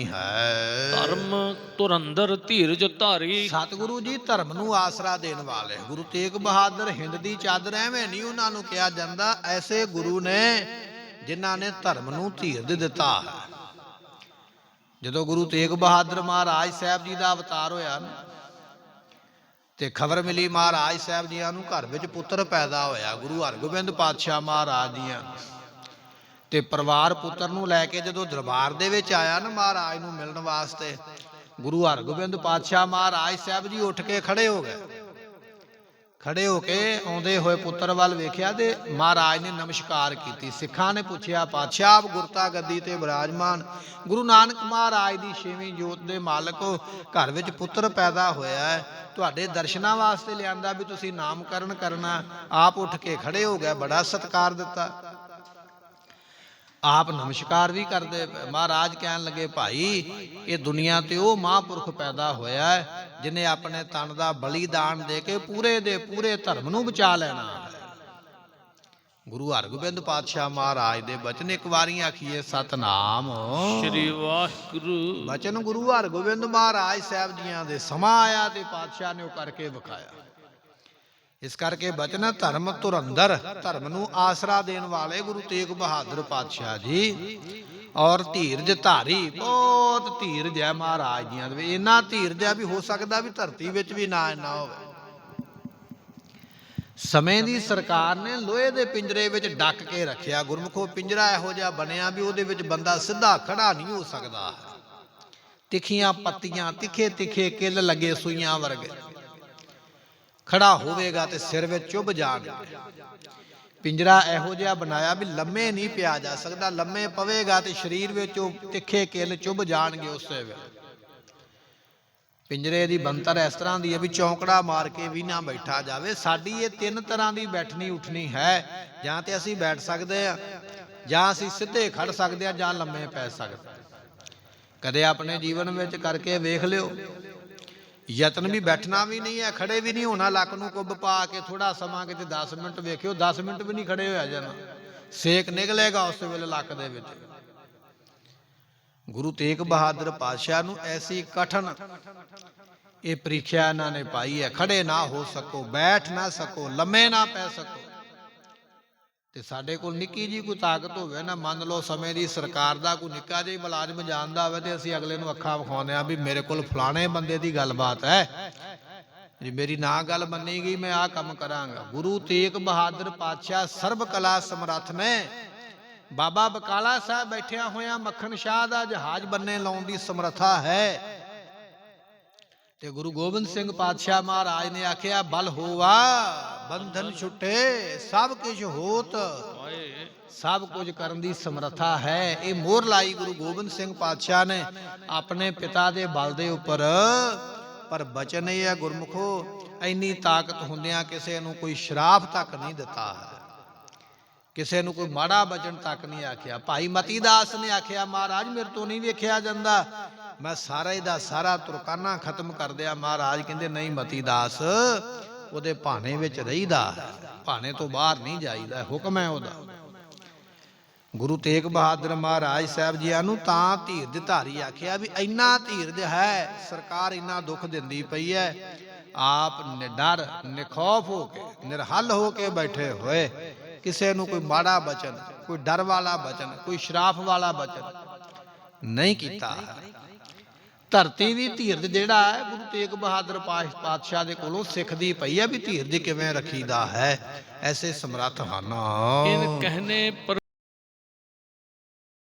ਨਹੀਂ ਹੈ। ਧਰਮ ਤੁਰੰਦਰ ਧੀਰਜ ਧਾਰੀ। ਸਤਿਗੁਰੂ ਜੀ ਧਰਮ ਨੂੰ ਆਸਰਾ ਦੇਣ ਵਾਲੇ ਗੁਰੂ ਤੇਗ ਬਹਾਦਰ ਹਿੰਦ ਦੀ ਚਾਦਰ ਐਵੇਂ ਨਹੀਂ ਉਹਨਾਂ ਨੂੰ ਕਿਹਾ ਜਾਂਦਾ ਐਸੇ ਗੁਰੂ ਨੇ ਜਿਨ੍ਹਾਂ ਨੇ ਧਰਮ ਨੂੰ ਧੀਰਜ ਦਿੱਤਾ ਹੈ। ਜਦੋਂ ਗੁਰੂ ਤੇਗ ਬਹਾਦਰ ਮਹਾਰਾਜ ਸਾਹਿਬ ਜੀ ਦਾ ਅਵਤਾਰ ਹੋਇਆ ਨਾ, ਤੇ ਖਬਰ ਮਿਲੀ ਮਹਾਰਾਜ ਸਾਹਿਬ ਜੀਆਂ ਨੂੰ ਘਰ ਵਿੱਚ ਪੁੱਤਰ ਪੈਦਾ ਹੋਇਆ ਗੁਰੂ ਹਰਗੋਬਿੰਦ ਪਾਤਸ਼ਾਹ ਮਹਾਰਾਜ ਦੀਆਂ। ਤੇ ਪਰਿਵਾਰ ਪੁੱਤਰ ਨੂੰ ਲੈ ਕੇ ਜਦੋਂ ਦਰਬਾਰ ਦੇ ਵਿੱਚ ਆਇਆ ਨਾ ਮਹਾਰਾਜ ਨੂੰ ਮਿਲਣ ਵਾਸਤੇ, ਗੁਰੂ ਹਰਗੋਬਿੰਦ ਪਾਤਸ਼ਾਹ ਮਹਾਰਾਜ ਸਾਹਿਬ ਜੀ ਉੱਠ ਕੇ ਖੜੇ ਹੋ ਗਏ। ਖੜੇ ਹੋ ਕੇ ਆਉਂਦੇ ਹੋਏ ਪੁੱਤਰ ਵੱਲ ਵੇਖਿਆ ਤੇ ਮਹਾਰਾਜ ਨੇ ਨਮਸਕਾਰ ਕੀਤੀ। ਸਿੱਖਾਂ ਨੇ ਪੁੱਛਿਆ, ਪਾਤਸ਼ਾਹ, ਆਪ ਗੁਰਤਾ ਗੱਦੀ ਤੇ ਬਿਰਾਜਮਾਨ। ਗੁਰੂ ਨਾਨਕ ਮਹਾਰਾਜ ਦੀ ਛੇਵੀਂ ਜੋਤ ਦੇ ਮਾਲਕ ਘਰ ਵਿੱਚ ਪੁੱਤਰ ਪੈਦਾ ਹੋਇਆ ਹੈ। ਤੁਹਾਡੇ ਦਰਸ਼ਨਾਂ ਵਾਸਤੇ ਲਿਆਂਦਾ ਵੀ ਤੁਸੀਂ ਨਾਮਕਰਨ ਕਰਨਾ। ਆਪ ਉੱਠ ਕੇ ਖੜੇ ਹੋ ਗਏ ਬੜਾ ਸਤਿਕਾਰ ਦਿੱਤਾ। ਆਪ ਨਮਸਕਾਰ ਵੀ ਕਰਦੇ। ਮਹਾਰਾਜ ਕਹਿਣ ਲੱਗੇ ਭਾਈ ਇਹ ਦੁਨੀਆ ਤੇ ਉਹ ਮਹਾਂਪੁਰਖ ਪੈਦਾ ਹੋਇਆ ਜਿਨੇ ਆਪਣੇ ਤਨ ਦਾ ਬਲੀਦਾਨ ਦੇ ਕੇ ਪੂਰੇ ਦੇ ਪੂਰੇ ਧਰਮ ਨੂੰ ਬਚਾ ਲੈਣਾ। ਗੁਰੂ ਹਰਗੋਬਿੰਦ ਪਾਤਸ਼ਾਹ ਮਹਾਰਾਜ ਦੇ ਬਚਨ ਇੱਕ ਵਾਰੀ ਆਖੀਏ ਸਤਨਾਮ ਸ੍ਰੀ ਵਾਹਿਗੁਰੂ ਬਚਨ ਗੁਰੂ ਹਰਗੋਬਿੰਦ ਮਹਾਰਾਜ ਸਾਹਿਬ ਜੀਆਂ ਦੇ ਸਮਾਂ ਆਇਆ ਤੇ ਪਾਤਸ਼ਾਹ ਨੇ ਉਹ ਕਰਕੇ ਵਿਖਾਇਆ ਇਸ ਕਰਕੇ ਬਚਨ ਧਰਮ ਤੁਰੰਦਰ ਧਰਮ ਨੂੰ ਆਸਰਾ ਦੇਣ ਵਾਲੇ ਗੁਰੂ ਤੇਗ ਬਹਾਦਰ ਪਾਤਸ਼ਾਹ ਜੀ। ਔਰ ਧੀਰਜ ਧਾਰੀ, ਬਹੁਤ ਧੀਰਜ ਹੈ ਮਹਾਰਾਜ ਜੀਆਂ ਦੇ ਇੰਨਾ ਧੀਰਜ ਹੈ ਵੀ ਹੋ ਸਕਦਾ ਵੀ ਧਰਤੀ ਵਿੱਚ ਵੀ ਨਾ ਇੰਨਾ ਹੋਵੇ। ਸਮੇਂ ਦੀ ਸਰਕਾਰ ਨੇ ਲੋਹੇ ਦੇ ਪਿੰਜਰੇ ਵਿੱਚ ਡੱਕ ਕੇ ਰੱਖਿਆ। ਗੁਰਮੁਖੋ ਪਿੰਜਰਾ ਇਹੋ ਜਿਹਾ ਬਣਿਆ ਵੀ ਉਹਦੇ ਵਿੱਚ ਬੰਦਾ ਸਿੱਧਾ ਖੜਾ ਨਹੀਂ ਹੋ ਸਕਦਾ। ਤਿੱਖੀਆਂ ਪੱਤੀਆਂ ਤਿੱਖੇ ਤਿੱਖੇ ਕਿੱਲ ਲੱਗੇ ਸੂਈਆਂ ਵਰਗੇ। ਖੜਾ ਹੋਵੇਗਾ ਤੇ ਸਿਰ ਵਿੱਚ ਚੁੱਭ ਜਾਣਗੇ। ਪਿੰਜਰਾ ਇਹੋ ਜਿਹਾ ਬਣਾਇਆ ਵੀ ਲੰਮੇ ਨਹੀਂ ਪਿਆ ਜਾ ਸਕਦਾ, ਲੰਮੇ ਪਵੇਗਾ ਤੇ ਸਰੀਰ ਵਿੱਚ ਉਹ ਤਿੱਖੇ ਕਿੱਲ ਚੁੱਭ ਜਾਣਗੇ ਉਸੇ ਵੇਲੇ। ਪਿੰਜਰੇ ਦੀ ਬੰਤਰ ਇਸ ਤਰ੍ਹਾਂ ਦੀ ਹੈ ਵੀ ਚੌਂਕੜਾ ਮਾਰ ਕੇ ਵੀ ਨਾ ਬੈਠਾ ਜਾਵੇ। ਸਾਡੀ ਇਹ ਤਿੰਨ ਤਰ੍ਹਾਂ ਦੀ ਬੈਠਣੀ ਉੱਠਣੀ ਹੈ। ਜਾਂ ਤੇ ਅਸੀਂ ਬੈਠ ਸਕਦੇ ਆ ਜਾਂ ਅਸੀਂ ਸਿੱਧੇ ਖੜ ਸਕਦੇ ਆ ਜਾਂ ਲੰਮੇ ਪੈ ਸਕਦੇ ਕਦੇ ਆਪਣੇ ਜੀਵਨ ਵਿੱਚ ਕਰਕੇ ਵੇਖ ਲਿਓ ਯਤਨ ਵੀ ਬੈਠਣਾ ਵੀ ਨਹੀਂ ਹੈ, ਖੜੇ ਵੀ ਨਹੀਂ ਹੋਣਾ, ਲੱਕ ਨੂੰ ਕੁੱਬ ਪਾ ਕੇ ਥੋੜਾ ਸਮਾਂ ਕਿਤੇ 10 ਮਿੰਟ ਵੇਖਿਓ 10 ਮਿੰਟ ਵੀ ਨਹੀਂ ਖੜੇ ਹੋਇਆ ਜਾਣਾ ਸੇਕ ਨਿਕਲੇਗਾ ਉਸ ਵੇਲੇ ਲੱਕ ਦੇ ਵਿੱਚ। ਗੁਰੂ ਤੇਗ ਬਹਾਦਰ ਪਾਤਸ਼ਾਹ ਨੂੰ ਐਸੀ ਕਠਨ ਇਹ ਪ੍ਰੀਖਿਆ ਇਹਨਾਂ ਨੇ ਪਾਈ ਹੈ, ਖੜੇ ਨਾ ਹੋ ਸਕੋ, ਬੈਠ ਨਾ ਸਕੋ, ਲੰਮੇ ਨਾ ਪੈ ਸਕੋ। ਤੇ ਸਾਡੇ ਕੋਲ ਨਿੱਕੀ ਜੀ ਕੋਈ ਤਾਕਤ ਹੋਵੇ ਨਾ ਮੰਨ ਲਓ ਸਮੇਂ ਦੀ ਸਰਕਾਰ ਦਾ ਕੋਈ ਨਿੱਕਾ ਜਿਹਾ ਮੁਲਾਜ਼ਮ ਜਾਣਦਾ ਹੋਵੇ ਤੇ ਅਸੀਂ ਅਗਲੇ ਨੂੰ ਅੱਖਾਂ ਵਿਖਾਉਂਦੇ ਆ ਵੀ ਮੇਰੇ ਕੋਲ ਫਲਾਣੇ ਬੰਦੇ ਦੀ ਗੱਲਬਾਤ ਹੈ। ਜੇ ਮੇਰੀ ਨਾ ਗੱਲ ਮੰਨੀ ਗਈ ਮੈਂ ਆਹ ਕੰਮ ਕਰਾਂਗਾ। ਗੁਰੂ ਤੇਗ ਬਹਾਦਰ ਪਾਤਸ਼ਾਹ ਸਰਬ ਕਲਾ ਸਮਰੱਥ ਨੇ। ਬਾਬਾ ਬਕਾਲਾ ਸਾਹਿਬ ਬੈਠਿਆ ਹੋਇਆ ਮੱਖਣ ਸ਼ਾਹ ਦਾ ਜਹਾਜ਼ ਬੰਨੇ ਲਾਉਣ ਦੀ ਸਮਰੱਥਾ ਹੈ। ਤੇ ਗੁਰੂ ਗੋਬਿੰਦ ਸਿੰਘ ਪਾਤਸ਼ਾਹ ਮਹਾਰਾਜ ਨੇ ਆਖਿਆ ਬਲ ਹੋਵਾ ਬੰਧਨ ਛੁੱਟੇ, ਸਭ ਕੁਝ ਹੋਤ। ਸਭ ਕੁਝ ਕਰਨ ਦੀ ਸਮਰੱਥਾ ਹੈ। ਇਹ ਮੋਹਰ ਲਾਈ ਗੁਰੂ ਗੋਬਿੰਦ ਸਿੰਘ ਪਾਤਸ਼ਾਹ ਨੇ ਆਪਣੇ ਪਿਤਾ ਦੇ ਬਲ ਦੇ ਉੱਪਰ। ਪਰ ਬਚਨ ਇਹ ਹੈ ਗੁਰਮੁਖੋ, ਇੰਨੀ ਤਾਕਤ ਹੁੰਦਿਆਂ ਕਿਸੇ ਨੂੰ ਕੋਈ ਸ਼ਰਾਪ ਤੱਕ ਨਹੀਂ ਦਿੱਤਾ ਹੈ। ਕਿਸੇ ਨੂੰ ਕੋਈ ਮਾੜਾ ਬਚਨ ਤੱਕ ਨਹੀਂ ਆਖਿਆ। ਭਾਈ ਮਤੀ ਦਾਸ ਨੇ ਆਖਿਆ, ਮਹਾਰਾਜ, ਮੇਰੇ ਤੋਂ ਨਹੀਂ ਵੇਖਿਆ ਜਾਂਦਾ। ਮੈਂ ਸਾਰਾ ਹੀ ਦਾ ਸਾਰਾ ਤੁਰਕਾਨਾ ਖਤਮ ਕਰ ਦਿਆ। ਮਹਾਰਾਜ ਕਹਿੰਦੇ, ਨਹੀਂ ਮਤੀ ਦਾਸ ਉਹਦੇ ਭਾਣੇ ਵਿੱਚ ਰਹੀਦਾ ਹੈ। ਭਾਣੇ ਤੋਂ ਬਾਹਰ ਨਹੀਂ ਜਾਈਦਾ, ਹੁਕਮ ਹੈ ਉਹਦਾ ਗੁਰੂ ਤੇਗ ਬਹਾਦਰ ਮਹਾਰਾਜ ਸਾਹਿਬ ਜੀਆਂ ਨੂੰ ਤਾਂ ਧੀਰਜ ਧਾਰੀ ਆਖਿਆ ਵੀ ਇੰਨਾ ਧੀਰਜ ਹੈ, ਸਰਕਾਰ ਇੰਨਾ ਦੁੱਖ ਦਿੰਦੀ ਪਈ ਹੈ, ਆਪ ਨਿਡਰ, ਨਿਖੌਫ ਹੋ ਕੇ, ਨਿਰਹਲ ਹੋ ਕੇ ਬੈਠੇ ਹੋਏ ਕਿਸੇ ਨੂੰ ਕੋਈ ਮਾੜਾ ਬਚਨ, ਕੋਈ ਡਰ ਵਾਲਾ ਬਚਨ, ਕੋਈ ਸ਼ਰਾਫ ਵਾਲਾ ਬਚਨ ਨਹੀਂ ਕੀਤਾ ਧਰਤੀ ਵੀ ਧੀਰਜ ਜਿਹੜਾ ਹੈ, ਗੁਰੂ ਤੇਗ ਬਹਾਦਰ ਪਾਸ਼- ਪਾਤਸ਼ਾਹ ਦੇ ਕੋਲੋਂ ਸਿੱਖਦੀ ਪਈ ਹੈ ਵੀ ਧੀਰਜ ਕਿਵੇਂ ਰੱਖੀਦਾ ਹੈ। ਐਸੇ ਸਮਰੱਥ ਹਨ। ਇਨ ਕਹਿਨੇ